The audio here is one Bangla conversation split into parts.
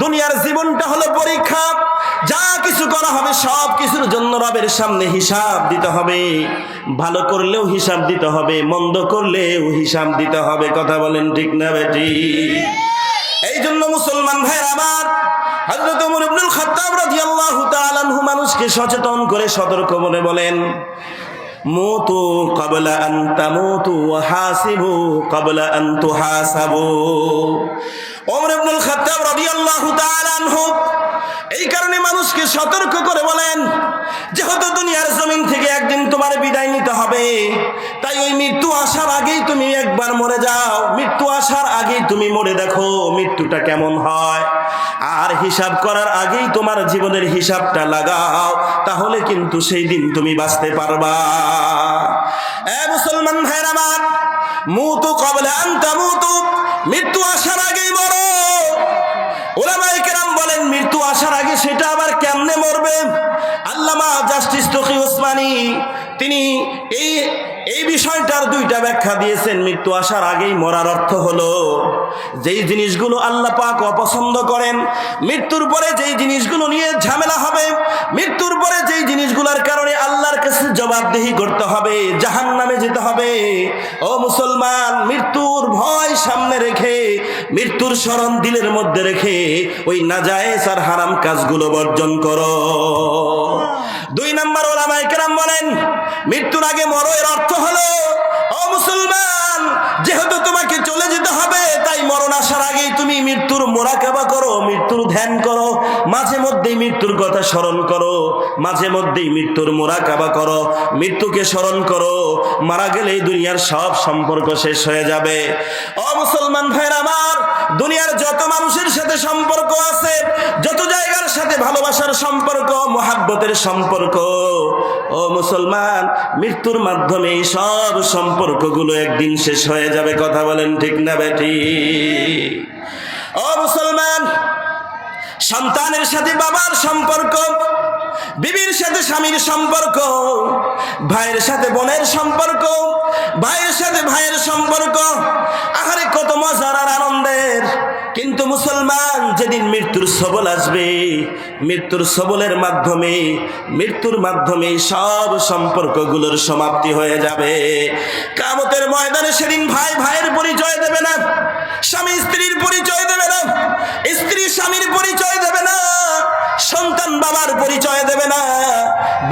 দুনিয়ার জীবনটা হলো পরীক্ষা। যা কিছু করা হবে সব কিছুর জন্য রবের সামনে হিসাব দিতে হবে। ভালো করলেও হিসাব দিতে হবে, মন্দ করলেও হিসাব দিতে হবে। কথা বলেন ঠিক না বেটি? এই জন্য মুসলমান ভাই আমার, হযরত ওমর ইবনুল খাত্তাব রাদিয়াল্লাহু তাআলা মানুষকে সচেতন করে সতর্ক করে বলেন। মুতু ক্বাবলা আন তামুতু ওয়া কবলা ক্বাবলা আন তুহাসাবু ওমর ইবনুল খাত্তাব রাদিয়াল্লাহু তাআলা আনহু এই কারণে মানুষকে সতর্ক করে বলেন যেহেতু দুনিয়ার জমিন থেকে একদিন তোমার বিদায় নিতে হবে। তাই ওই মৃত্যু আসার আগেই তুমি একবার মরে যাও। মৃত্যু আসার আগেই তুমি মরে দেখো মৃত্যুটা কেমন হয়। আর হিসাব করার আগেই তোমার জীবনের হিসাবটা লাগাও, তাহলে কিন্তু সেই দিন তুমি বাঁচতে পারবা। এ মুসলমান ভাইয়ের আমার, মুতু কবলে আনতা মুতু, মৃত্যু আসার আগেই মরো। ওলামাই কেরাম বলেন, মৃত্যু আসার আগে সেটা আবার কেমনে মরবে? আল্লামা জাস্টিস তকি ওসমানী, তিনি এই এই বিষয়টার দুইটা ব্যাখ্যা দিয়েছেন, মৃত্যু আসার আগেই মরার অর্থ হলো, যেই জিনিসগুলো আল্লাহ পাক অপছন্দ করেন, মৃত্যুর পরে যেই জিনিসগুলো নিয়ে ঝামেলা হবে, মৃত্যুর পরে যেই জিনিসগুলোর কারণে আল্লাহর কাছে জবাবদিহি করতে হবে জাহান নামে যেতে হবে। ও মুসলমান, মৃত্যুর ভয় সামনে রেখে, মৃত্যুর স্মরণ দিলের মধ্যে রেখে ওই নাজায়েজ আর হারাম কাজগুলো বর্জন করো। দুই নম্বর ওলামাই কেরাম বলেন, মৃত্যুর আগে মরো এর অর্থ হলো, ও মুসলমান, যেহেতু তোমাকে চলে যেতে হবে, তাই মরণ আসার আগেই তুমি মৃত্যুর মোরাকাবা করো, মৃত্যুর ধ্যান করো, মাঝে মধ্যেই মৃত্যুর কথা স্মরণ করো, মাঝে মধ্যেই মৃত্যুর মোরাকাবা করো, মৃত্যুকে স্মরণ করো, মারা গেলে দুনিয়ার সব সম্পর্ক শেষ হয়ে যাবে। ও মুসলমান ভাইয়ের আমার দুনিয়ার যত মানুষের সাথে সম্পর্ক আছে, যত জায়গার সাথে ভালোবাসার সম্পর্ক, মোহাব্বতের সম্পর্ক, ও মুসলমান, মৃত্যুর মাধ্যমে সব সম্পর্কগুলো একদিন শেষ হয়ে যাবে, কথা বলেন ঠিক না বেটি ও মুসলমান, সন্তানের সাথে বাবার সম্পর্ক, বিবির সাথে স্বামীর সম্পর্ক, ভাইয়ের সাথে বোনের সম্পর্ক, ভাইয়ের সাথে ভাইয়ের সম্পর্ক, আহারে যেদিন মৃত্যুর সবল আসবে, মৃত্যুর সবলের মাধ্যমে, মৃত্যুর মাধ্যমে সব সম্পর্কগুলোর সমাপ্তি হয়ে যাবে। কামতের ময়দানে সেদিন ভাই ভাইয়ের পরিচয় দেবে না, স্বামী স্ত্রীর পরিচয় দেবে না, স্ত্রী স্বামীর পরিচয় দেবে না, সন্তান বাবার পরিচয় দেবে না,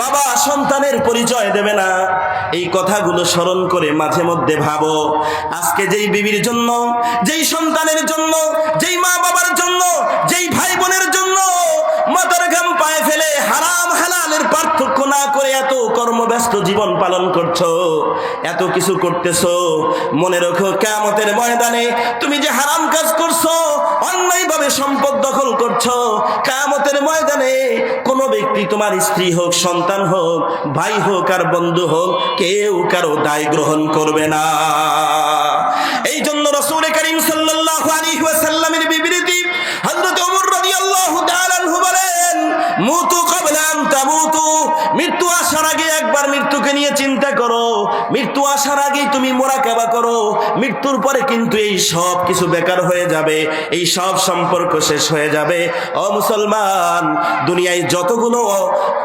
বাবা সন্তানের পরিচয় দেবে না। এই কথাগুলো স্মরণ করে মাঝে মধ্যে ভাবো, আজকে যেই বিবির জন্য, যেই সন্তানের জন্য, যেই মা বাবার জন্য যেই ভাই বোনের জন্য মাথার ঘাম পায়ে ফেলে হারাম হালালের পার্থক্য না করে এত কর্মব্যস্ত জীবন পালন করছ, এত কিছু করতেছো, মনে রেখো কেমতের ময়দানে তুমি যে হারাম কাজ করছ, অন্যায়ভাবে সম্পদ দখল করছ কেমতের ময়দানে কোনো ব্যক্তি তোমার স্ত্রী হোক, সন্তান হোক, ভাই হোক আর বন্ধু হোক, কেউ কারও দায় গ্রহণ করবে না। একবার মৃত্যুকে নিয়ে চিন্তা করো। মৃত্যু আসার আগেই তুমি মোরাকাবা করো। মৃত্যুর পরে কিন্তু এই সব কিছু বেকার হয়ে যাবে। এই সব সম্পর্ক শেষ হয়ে যাবে। ও মুসলমান, দুনিয়ায় যতগুলো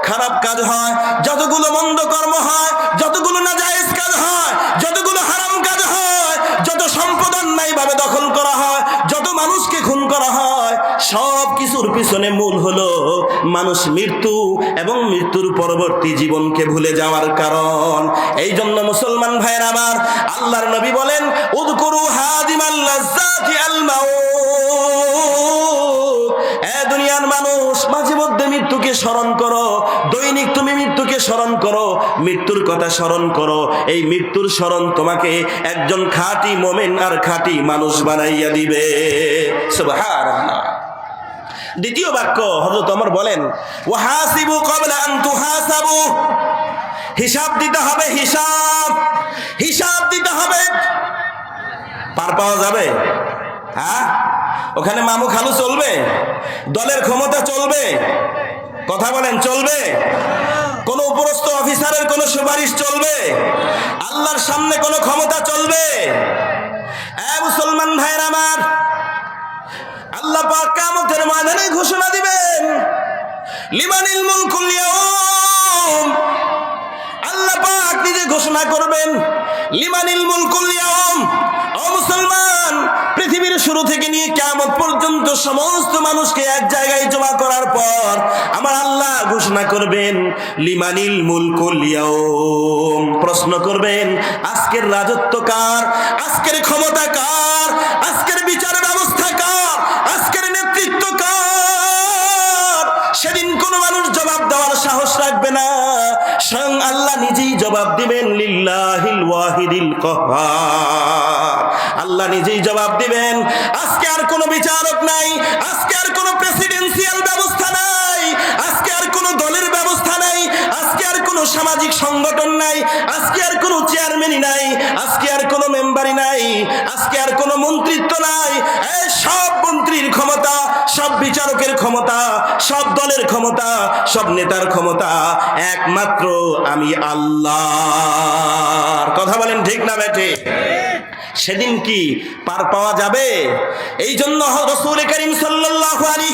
খারাপ কাজ হয়, যতগুলো মন্দ কর্ম হয়, যতগুলো নাজায়েজ কাজ হয়, যতগুলো হারাম কাজ হয়, যত সম্পদ অন্যায়ভাবে দখল করা হয়, যত মানুষকে খুন করা হয় সব কিছুর পিছনে মূল হলো মানুষ মৃত্যু এবং মৃত্যুর পরবর্তী জীবনকে ভুলে যাওয়ার কারণ। এই জন্য মুসলমান ভাইয়ের আমার, আল্লাহর নবী বলেন, উদকুরু হাদিমাল্লাজাতি আল মাউত। এ দুনিয়ার মানুষ, মাঝে মধ্যে মৃত্যুকে স্মরণ করো। দৈনিক তুমি মৃত্যুকে স্মরণ করো, মৃত্যুর কথা স্মরণ করো। এই মৃত্যুর স্মরণ তোমাকে একজন খাঁটি মোমেন আর খাঁটি মানুষ বানাইয়া দিবে। সুবহানাল্লাহ। দ্বিতীয় বাক্য হযরত ওমর বলেন, ওয়াহাসিবু ক্বাবলা আন তুহাসাবু। হিসাব দিতে হবে, হিসাব হিসাব দিতে হবে। পার পাওয়া যাবে? হ্যাঁ? ওখানে মামু খালু চলবে? দলের ক্ষমতা চলবে? কথা বলেন, চলবে? কোন উপরস্থ অফিসারের কোন সুপারিশ চলবে? আল্লাহর সামনে কোন ক্ষমতা চলবে? মুসলমান ভাইয়ের আমার আল্লাহ পাক কামতের ময়দানে ঘোষণা দিবেন লিমানিল মুলকুল ইয়াউম। আল্লাহ পাক নিজে ঘোষণা করবেন লিমানিল মুলকুল ইয়াউম। ও মুসলমান, পৃথিবীর শুরু থেকে নিয়ে কিয়ামত পর্যন্ত সমস্ত মানুষকে এক জায়গায় জমা করার পর আমার আল্লাহ ঘোষণা করবেন লিমানিল মুলকুল ইয়াউম। প্রশ্ন করবেন, আজকের রাজত্ব কার? আজকের ক্ষমতা কার? আজকের বিচার ব্যবস্থা রাখবে না। স্বয়ং আল্লাহ নিজেই জবাব দিবেন, লিল্লাহিল ওয়াহিদিল কহার। আল্লাহ নিজেই জবাব দিবেন, আজকে আর কোনো বিচারক নাই, আজকে আর কোনো প্রেসিডেন্সিয়াল ব্যবস্থা নাই, আজকে কোনো সামাজিক সংগঠন নাই, আজকে আর কোনো চেয়ারম্যানই নাই, আজকে আর কোনো মেম্বারই নাই, আজকে আর কোনো মন্ত্রিত্ব নাই। সব মন্ত্রীর ক্ষমতা, সব বিচারকের ক্ষমতা, সব দলের ক্ষমতা, সব নেতার ক্ষমতা, একমাত্র আমি আল্লাহ কথা বলেন ঠিক না, বেঠে? সেদিন কি পার পাওয়া যাবে? এই জন্য রসুল করিম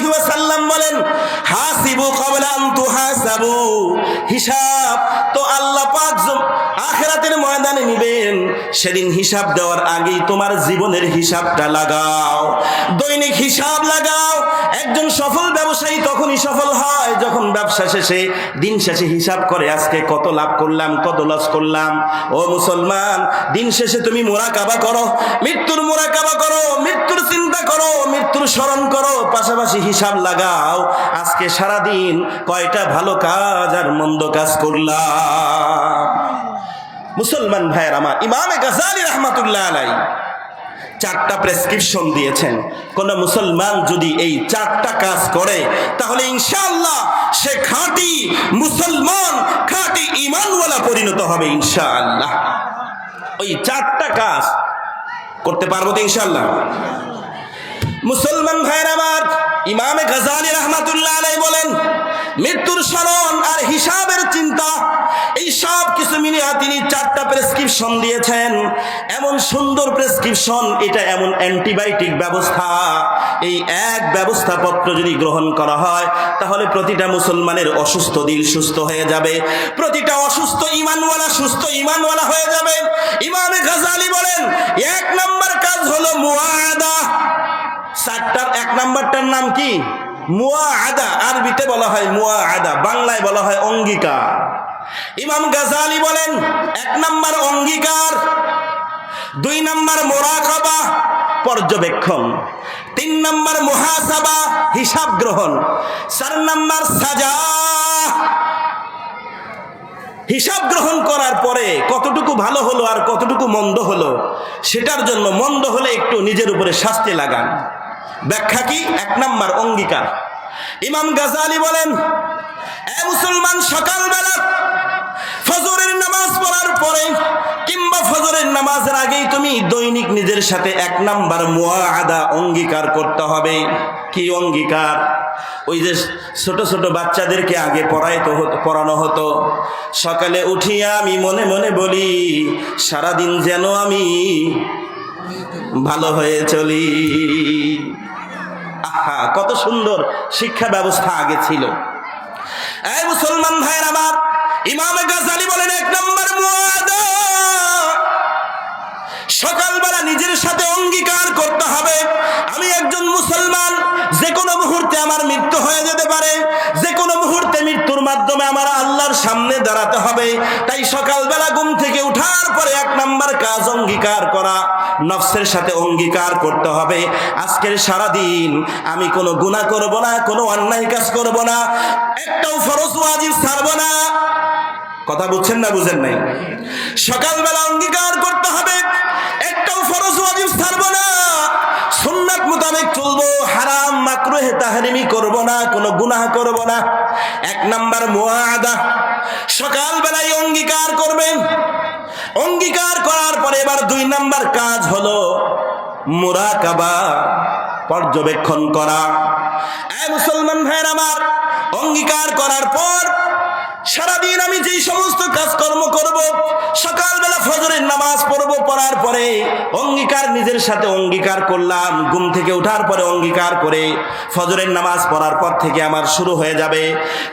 ওয়াসাল্লাম বলেন, হাসিবু ক্বাবলা আন তুহাসাবু। হিসাব তো আল্লাহ পাক আখিরাতের ময়দানে নিবেন। সেদিন হিসাব দেওয়ার আগেই তোমার জীবনের হিসাবটা লাগাও। দৈনিক হিসাব লাগাও। একজন সফল ব্যবসায়ী তখনই সফল হয়, যখন ব্যবসা শেষে, দিন শেষে হিসাব করে, আজকে কত লাভ করলাম, কত লস করলাম। ও মুসলমান, দিন শেষে তুমি মোরাকাবা করো, মৃত্যুর মোরাকাবা করো, মৃত্যুর চিন্তা করো, মৃত্যুর স্মরণ করো, পাশাপাশি হিসাব লাগাও। আজকে সারা দিন কয়টা ভালো কাজ আর মন্দ কাজ করলাম। মুসলমান ভাইয়ের আমার, ইমামে গাজালি রহমাতুল্লাহ আলাই চারটা প্রেসক্রিপশন দিয়েছেন। কোন মুসলমান যদি এই চারটা কাজ করে, তাহলে ইনশাআল্লাহ সে খাঁটি মুসলমান, খাঁটি ইমানওয়ালা পরিণত হবে ইনশাআল্লাহ। ওই চারটা কাজ করতে পারব তো ইনশাল্লাহ মুসলমান ভাইয়ের আমার, ইমামে গজালি রহমাতুল্লাহ আলাই বলেন, মৃত্যুর স্মরণ আর হিসাবের চিন্তা, এই সব কিছু মিলিয়া তিনি প্রেসক্রিপশন দিয়েছেন। এমন সুন্দর প্রেসক্রিপশন, এটা এমন অ্যান্টিবায়োটিক ব্যবস্থা। এই এক ব্যবস্থাপত্র যদি গ্রহণ করা হয়, তাহলে প্রতিটা মুসলমানের অসুস্থ দিল সুস্থ হয়ে যাবে। প্রতিটা অসুস্থ ইমানওয়ালা সুস্থ ইমানওয়ালা হয়ে যাবে। ইমামে গাজালি বলেন, এক নম্বর কাজ হলো মুআদা। চারটার, এক নাম্বারটার নাম কি? মুয়া আদা আরবিতে বলা হয় মুয়া আদা বাংলায় বলা হয় অঙ্গীকার। ইমাম গাজালি বলেন, এক নাম্বার অঙ্গীকার, দুই নাম্বার মোরাকাবা, পর্যবেক্ষণ, তিন নাম্বার মুহাসাবা, হিসাব গ্রহণ, চার নাম্বার সাজা। হিসাব গ্রহণ করার পরে কতটুকু ভালো হলো আর কতটুকু মন্দ হলো, সেটার জন্য মন্দ হলে একটু নিজের উপরে শাস্তি লাগান। ব্যাখ্যা কি? এক নাম্বার অঙ্গীকার। ইমাম গাজালি বলেন মুসলমান সকালবেলা ফজরের নামাজ পড়ার পরে কিংবা ফজরের নামাজের আগেই তুমি দৈনিক নিজের সাথে এক নাম্বার মুআদা অঙ্গীকার করতে হবে। কি অঙ্গীকার? ওই যে ছোট ছোট বাচ্চাদেরকে আগে পড়াইতে হতো, পড়ানো হতো। সকালে উঠিয়া আমি মনে মনে বলি, সারাদিন যেন আমি ভালো হয়ে চলি। আহা, কত সুন্দর শিক্ষা ব্যবস্থা আগে ছিল। এই মুসলমান ভাইয়ের আমার ইমাম গাজালি বলেন এক নম্বর মুআদা। সকালবেলা নিজের সাথে অঙ্গীকার করতে হবে। আমি একজন মুসলমান, যে কোনো মুহূর্তে আমার মৃত্যু হয়ে যেতে পারে, যে কোনো মুহূর্তে মৃত্যুর মাধ্যমে আমার আল্লাহর সামনে দাঁড়াতে হবে। তাই সকালবেলা ঘুম থেকে উঠার পরে এক নাম্বার কাজ অঙ্গীকার করা, নফসের সাথে অঙ্গীকার করতে হবে। আজকের সারা দিন আমি কোনো গুনাহ করব না, কোনো অন্যায় কাজ করব না, একটাও ফরজ ওয়াজিব ছাড়ব না। কথা বুঝছেন না বুঝেন নাই? সকালবেলা অঙ্গীকার করতে হবে, একটাও ফরজ ওয়াজিব ছাড়ব না। সুন্নাত মোতাবেক চলবো, হারাম, মাকরুহে তাহরিমি করব না, কোনো গুনাহ করব না। এক নাম্বার মুআদা, সকালবেলায় অঙ্গীকার করবেন। অঙ্গীকার করার পরে এবার দুই নাম্বার কাজ হলো মুরাকাবা, পর্যবেক্ষণ করা। মুসলমান ভাইয়ের আমার, অঙ্গীকার করার পর সারাদিন আমি যেই সমস্ত কাজকর্ম করব, সকালবেলা ফজরের নামাজ পড়ব পড়ার পরে অঙ্গীকার নিজের সাথে অঙ্গীকার করলাম, ঘুম থেকে ওঠার পরে অঙ্গীকার করে ফজরের নামাজ পড়ার পর থেকে আমার শুরু হয়ে যাবে।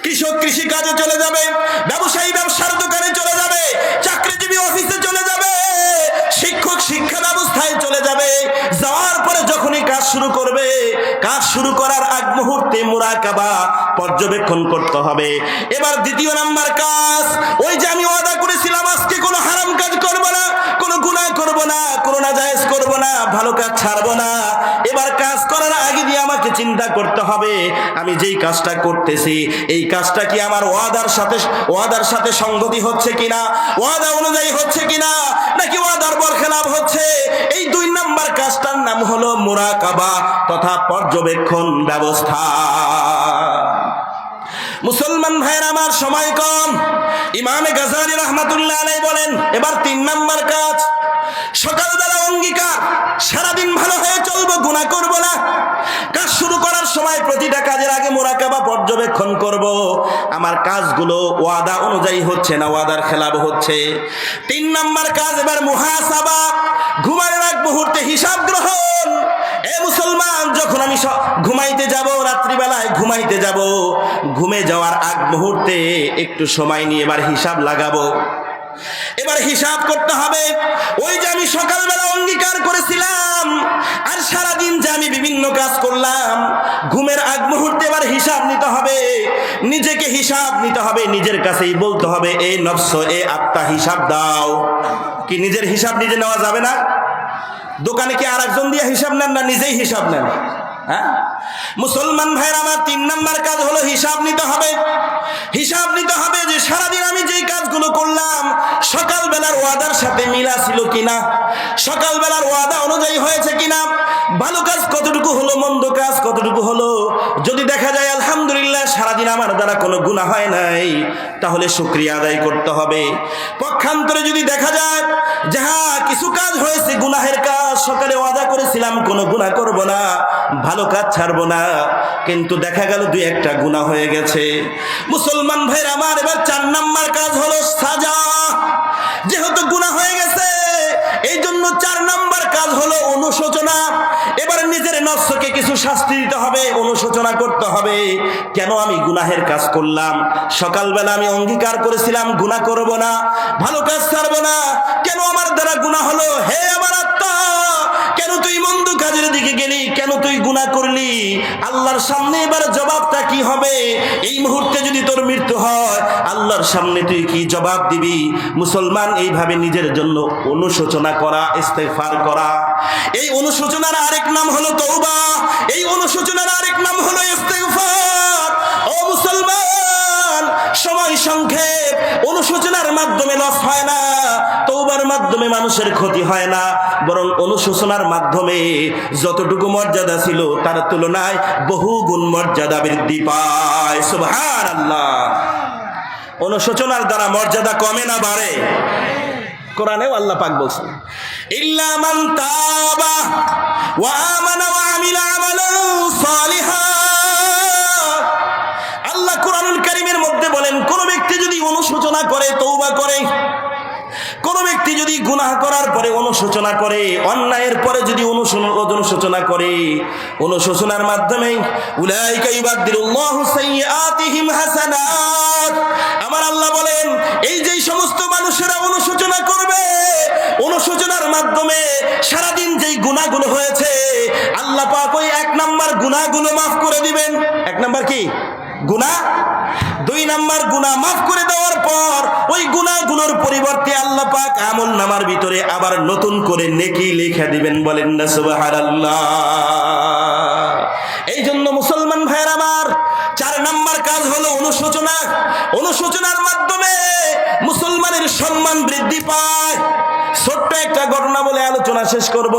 কৃষক কৃষি কাজে চলে যাবে, ব্যবসায়ী ব্যবসার দোকানে চলে যাবে, চাকরিজীবী অফিসে চলে যাবে। শিক্ষা চলে যাবে? যাওয়ার পরে যখনই কাজ শুরু করবে, কাজ শুরু করার আগ মুহূর্তে মুরাকাবা পর্যবেক্ষণ করতে হবে। এবার দ্বিতীয় নাম্বার কাজ, ওই যে আমি ওয়াদা করেছিলাম, আজকে কোনো হারাম কাজ করব না, কোনো গুনাহ করব না, কোনো নাজায়েজ করব না, ভালো কাজ ছাড়বো না। এবার কাজ করার আগে দিয়ে আমাকে চিন্তা করতে হবে, আমি যেই কাজটা করতেছি, এই কাজটা কি আমার ওয়াদার সাথে ওয়াদার সাথে সঙ্গতি হচ্ছে কিনা? ওয়াদা অনুযায়ী হচ্ছে কিনা? নাকি ওয়াদার বরখেলাপ হচ্ছে? এই দুই নাম্বার কাজটার নাম হলো মুরাকাবা তথা পর্যবেক্ষণ ব্যবস্থা। মুসলমান ভাইয়ের আমার সময় কম। ইমামে গাজারি রহমাতুল্লাহ আলাই বলেন, এবার তিন নাম্বার কাজ। সকালবেলা অঙ্গীকার, সারাদিন ভালো হয়ে চলবো গুণা করব না। কাজ শুরু করার সময় প্রতিটা কাজের আগে মোরাকাবা পর্যবেক্ষণ করব। আমার কাজগুলো ওয়াদা অনুযায়ী হচ্ছে না, ওয়াদার খেলাপ হচ্ছে। তিন নম্বর কাজ, এবার মুহাসাবা। ঘুমানোর এক মুহূর্তে হিসাব গ্রহণ। এ মুসলমান, যখন আমি ঘুমাইতে যাব, রাত্রিবেলায় ঘুমাইতে যাব, ঘুমে যাওয়ার আগ মুহূর্তে একটু সময় নিয়ে এবার হিসাব লাগাবো। এবার হিসাব করতে হবে। ওই যে আমি সকালবেলা অঙ্গীকার করেছিলাম, আর সারাদিন যে আমি বিভিন্ন কাজ করলাম, ঘুমের আগ মুহূর্তে এবার হিসাব নিতে হবে। নিজেকে হিসাব নিতে হবে, নিজের কাছেই বলতে হবে, এ নফস, এ আত্মা, হিসাব দাও। কি নিজের হিসাব নিজে নেওয়া যাবে না? দোকানে কি আর একজন দিয়ে হিসাব নেন না নিজেই হিসাব নেন? হ্যাঁ? মুসলমান ভাইয়ের আমার তিন নাম্বার কাজ হলো হিসাব নিতে হবে। হিসাব নিতে হবে যে সারাদিন আমি যেই কাজগুলো করলাম, সকালবেলার ওয়াদার সাথে মিলা ছিল কিনা? সকালবেলার ওয়াদা অনুযায়ী হয়েছে কিনা? ভালো কাজ কতটুকু হলো, মন্দ কাজ কতটুকু হলো? যদি দেখা যায় আলহামদুলিল্লাহ সারাদিন আমার দ্বারা কোনো গুণা হয় নাই, তাহলে শুক্রিয়া আদায় করতে হবে। পক্ষান্তরে যদি দেখা যায় যে হ্যাঁ কিছু কাজ হয়েছে, গুনাহের কাজ, সকালে ওয়াদা করেছিলাম, কোনো গুনাহ করব না, ভালো কাজ ছাড়বো না, কিন্তু দেখা গেল দুই একটা গুণা হয়ে গেছে। মুসলমান ভাইয়ের আমার, এবার চার নাম্বার কাজ হলো সাজা। যেহেতু গুণা হয়ে গেছে এই জন্য চার নাম্বার কাজ হলো অনুশোচনা। এবার নিজের নফসকে কিছু শাস্তি দিতে হবে, অনুশোচনা করতে হবে। কেন আমি গুনাহের কাজ করলাম? সকালবেলা আমি অঙ্গীকার করেছিলাম, গুনাহ করব না, ভালো কাজ ছাড়বো না। কেন আমার দ্বারা গুনাহ হলো? হে আমার আত্মা! কেন তুই মন্দ কাজের দিকে গেলি? কেন তুই গুনাহ করলি? আল্লাহর সামনে এবার জবাবটা কি হবে? এই মুহূর্তে যদি তোর মৃত্যু হয়, আল্লাহর সামনে তুই কি জবাব দিবি? মুসলমান এইভাবে নিজের জন্য অনুশোচনা করা ইস্তেফার করা। এই অনুশোচনার আরেক নাম হলো তৌবা এই অনুশোচনার আরেক নাম হলো ইস্তেফার ও মুসলমান! সময় সংক্ষেপ, অনুশোচনার মাধ্যমে লস হয় না তৌবার মাধ্যমে মানুষের ক্ষতি হয় না, বরং অনুশোচনার মাধ্যমে যতটুকু মর্যাদা ছিল তার তুলনায় বহু গুণ মর্যাদা বৃদ্ধি পায়। সুবহান আল্লাহ অনুশোচনার দ্বারা মর্যাদা কমে না, বাড়ে। কোরআনেও আল্লাহ পাক বলছেন, ইল্লা মান তাবা ওয়া আমানা ওয়া আমিলা আমালান সালিহা। করে তৌবা করে। কোন ব্যক্তি যদি গুনাহ করার পরে অনুশোচনা করে, অন্যায়ের পরে যদি অনুশোচনা করে, অনুশোচনার মাধ্যমে আমার আল্লাহ বলেন, এই যে সমস্ত মানুষেরা অনুশোচনা করবে, অনুশোচনার মাধ্যমে সারাদিন যেই গুনাহগুলো হয়েছে, আল্লাহ পাক ওই এক নাম্বার গুনাহগুলো মাফ করে দিবেন। এক নাম্বার কি? দুই নাম্বার গুনাহ মাফ করে দেওয়ার পর ওই গুনাহগুলোর পরিবর্তে আল্লাহ পাক আমল নামার ভিতরে আবার নতুন করে নেকি লিখে দিবেন, বলেন না, সুবহানাল্লাহ। এই জন্য মুসলমান ভাইয়ের আমার, চার নাম্বার কাজ হলো অনুশোচনা। অনুশোচনার মাধ্যমে মুসলমানের সম্মান বৃদ্ধি পায়। ছোট্ট একটা ঘটনা বলে আলোচনা শেষ করব।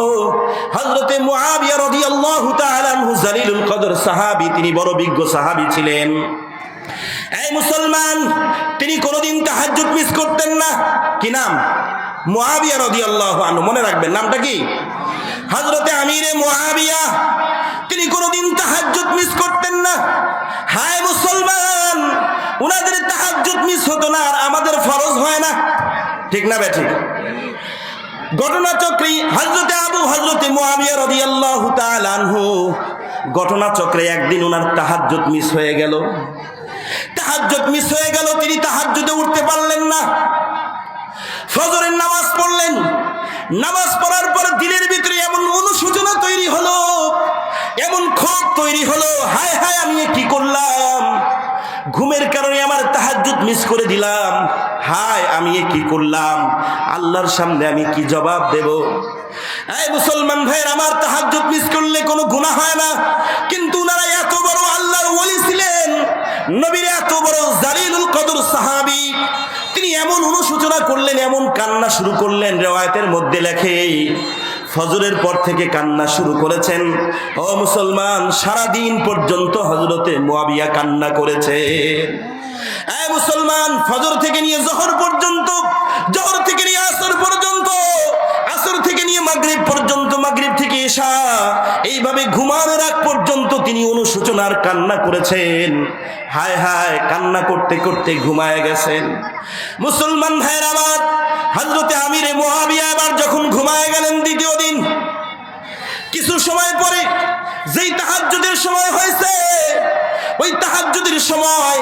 হযরতে মুআবিয়া রাদিয়াল্লাহু তাআলা আনহু জালিলুল কদর সাহাবী, তিনি বড় বিজ্ঞ সাহাবী ছিলেন। এই মুসলমান, তিনি কোনোদিন তাহাজ্জুদ মিস করতেন না। কি নাম? মুআবিয়া রাদিয়াল্লাহু আনহু, মনে রাখবেন, নামটা কি? হযরতে আমিরে মহাবিয়া তিনি কোনোদিন তাহাজ্জুদ মিস করতেন না। হায় মুসলমান, উনাদের তাহাজ্জুদ মিস হতো না, আর আমাদের ফরজ হয় না। ঠিক না বে ঠিক ঘটনা চক্রে হজরতে আবু হজরতে মুআবিয়া রাদিয়াল্লাহু তাআলা আনহু ঘটনা চক্রে একদিন ওনার তাহাজ্জুদ মিস হয়ে গেল। তাহাজ্জুদ মিস হয়ে গেল, তিনি তাহাজ্জুদে উঠতে পারলেন না। ফজরের নামাজ পড়লেন। নামাজ পড়ার পর দিনের ভিতরে এমন অনুশোচনা তৈরি হলো, এমন ক্ষোভ তৈরি হলো, হায় হায়, আমি কি করলাম? ঘুমের কারণে আমার তাহাজ্জুদ মিস করে দিলাম। হায়, আমি কি করলাম? আল্লাহর সামনে আমি কি জবাব দেব? এই মুসলমান ভাইয়ের, আমার তাহাজ্জুদ মিস করলে কোনো গুনাহ হয় না। কিন্তু ওনারা এত বড় আল্লাহর ওলি ছিলেন। নবীর এত বড় জালিলুল কদর সাহাবী, তিনি এমন অনুশোচনা করলেন, এমন কান্না শুরু করলেন, রেওয়ায়তের মধ্যে লেখে, ফজরের পর থেকে কান্না শুরু করেছেন। ও মুসলমান সারা দিন পর্যন্ত হজরতে মোয়াবিয়া কান্না করেছে। মুসলমান, ফজর থেকে নিয়ে জহর পর্যন্ত, জহর থেকে নিয়ে আসর পর্যন্ত, আসর থেকে নিয়ে মাগরিব পর্যন্ত, মাগরিব থেকে এসা, এইভাবে ঘুমানোর আগ পর্যন্ত তিনি অনুশোচনার কান্না করেছেন। হায় হায় কান্না করতে করতে ঘুমায় গেছেন। মুসলমান ভাইয়ের আবার হজরতে আমিরে মোহাবিয়া আবার যখন ঘুমায় গেলেন দ্বিতীয় দিন, কিছু সময় পরে যেই তাহাজ্জুদের সময় হয়েছে, ওই তাহাজ্জুদের সময়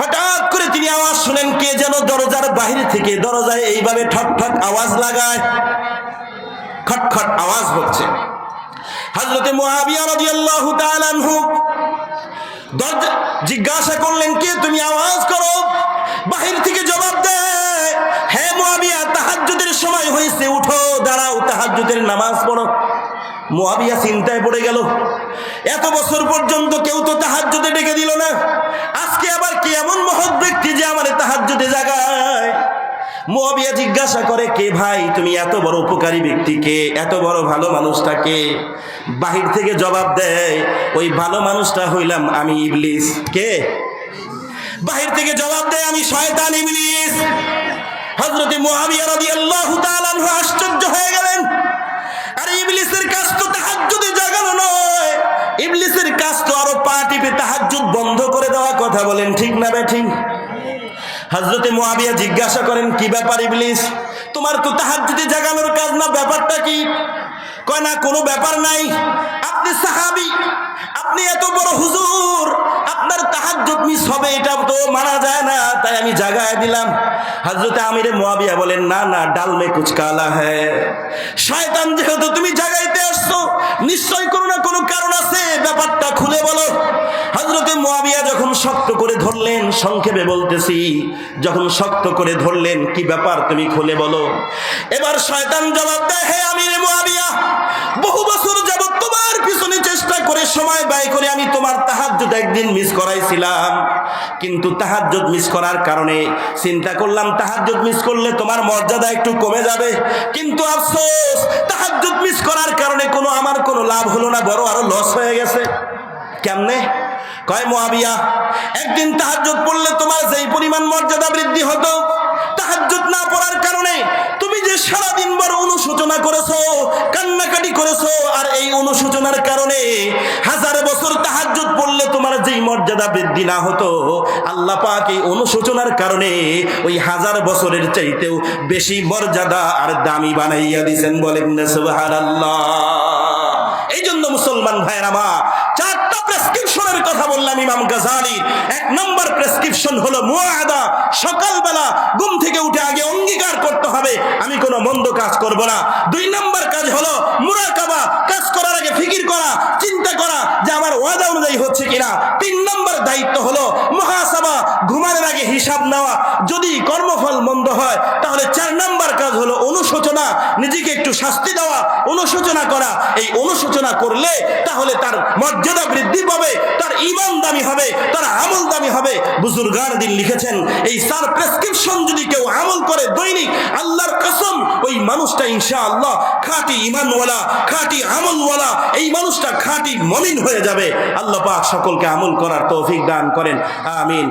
হঠাৎ করে তিনি আওয়াজ শুনেন, কে যেন দরজার বাহির থেকে দরজায় এইভাবে ঠক ঠক আওয়াজ লাগায় খটখট আওয়াজ হচ্ছে। হজরতে মহাবিয়া রাদিয়াল্লাহু তাআলা দরজা জিজ্ঞাসা করলেন, কে তুমি? আওয়াজ করো। বাহির থেকে জবাব দেয় হ্যাঁ মুয়াবিয়া, তাহাজ্জুদের সময় হয়েছে, উঠো, দাঁড়াও, তাহাজ্জুদের নামাজ পড়ো। মুয়াবিয়া চিন্তায় পড়ে গেল, এত বছর পর্যন্ত কেউ তো তাহাজ্জুদে ডেকে দিল না। আজকে আবার কি এমন মহৎ ব্যক্তি যে আমার তাহাজ্জুদে জাগায়? মুয়াবিয়া জিজ্ঞাসা করে, কে ভাই? তুমি এত বড় উপকারী ব্যক্তিকে এত বড় ভালো মানুষটাকে বাহির থেকে জবাব দেয়, ওই ভালো মানুষটা হইলাম আমি ইবলিস। কে? বাহির থেকে জবাব দেয়, আমি শয়তান ইবলিস। হযরতে মুআবিয়া রাদিয়াল্লাহু তাআলা আনহু আশ্চর্য হয়ে গেলেন। আরে ইবলিসের কাজ তো তাহাজ্জুদে জাগানো নয়। ইবলিসের কাজ তো আরও পা টিপে তাহাজ্জুদ বন্ধ করে দেওয়া কথা বলেন, ঠিক না বে ঠিক? হজরতে মুয়াবিয়া জিজ্ঞাসা করেন, কি ব্যাপার ইবলিস? তোমার তো তাহাজ্জুদে জাগানোর কাজ না, ব্যাপারটা কি? কয়, না, কোনো ব্যাপার নাই। আপনি সাহাবী, আপনি এত বড় হুজুর, আপনার তাহাজ্জুদ মিস হবে, এটা তো মানা যায় না, তাই আমি জাগায় দিলাম। হজরতে আমিরে মুয়াবিয়া বলেন, না না, ডাল মে কুচ কালা হ্যায়। শয়তান যেহেতু তুমি জাগাইতে আসছো, নিশ্চয় কোনো না কোনো কারণ শক্ত করে ধরলেন, সংক্ষেপে বলতেছি, যখন শক্ত করে ধরলেন, কি ব্যাপার তুমি খুলে বলো। এবার শয়তান জবাব দেয়, হে মুয়াবিয়া বহু বছর যাবত তোমার পিছনে চেষ্টা করে সময় ব্যয় করে আমি তোমার তাহাজ্জুদ একদিন মিস করাইছিলাম। কিন্তু তাহাজ্জুদ মিস করার কারণে চিন্তা করলাম, তাহাজ্জুদ মিস করলে তোমার মর্যাদা একটু কমে যাবে। কিন্তু আফসোস, তাহাজ্জুদ মিস করার কারণে কোনো আমার কোনো লাভ হলো না, বড় আরও লস হয়ে গেছে। কেমনে? কয় মোয়াবিয়া, একদিন তাহাজ্জুদ পড়লে তোমার যেই পরিমাণ মর্যাদা বৃদ্ধি হতো, তাহাজ্জুদ না পড়ার কারণে তুমি যে সারাদিন বড় অনুশোচনা করেছ, কান্নাকাটি করেছ, আর এই অনুশোচনার কারণে হাজার বছর তাহাজ্জুদ পড়লে তোমার যেই মর্যাদা বৃদ্ধি না হতো, আল্লাহ পাক এই অনুশোচনার কারণে ওই হাজার বছরের চাইতেও বেশি মর্যাদা আর দামি বানাইয়া দিছেন বলেন সুবহানাল্লাহ। এই জন্য মুসলমান ভাইয়ের আমার কথা বললাম এক নম্বর প্রেসক্রিপশন হলো ঘুম থেকে উঠে আগে অঙ্গীকার করতে হবে। আমি কোনো মন্দ কাজ করব না। দুই নম্বর কাজ হলো মুরাকাবা অনুশোচনা করলে তাহলে তার মর্যাদা বৃদ্ধি পাবে, তার ইমান দামি হবে, তার আমল দামি হবে। বুজুর্গান দিন লিখেছেন, এই সার প্রেসক্রিপশন যদি কেউ আমল করে দৈনিক, আল্লাহর কসম, ওই মানুষটা ইনশা আল্লাহ খাঁটি ইমানওয়ালা খাঁটি আমলওয়ালা, এই মানুষটা খাঁটি মমিন হয়ে যাবে। আল্লাহ পাক সকলকে আমল করার তৌফিক দান করেন, আমিন।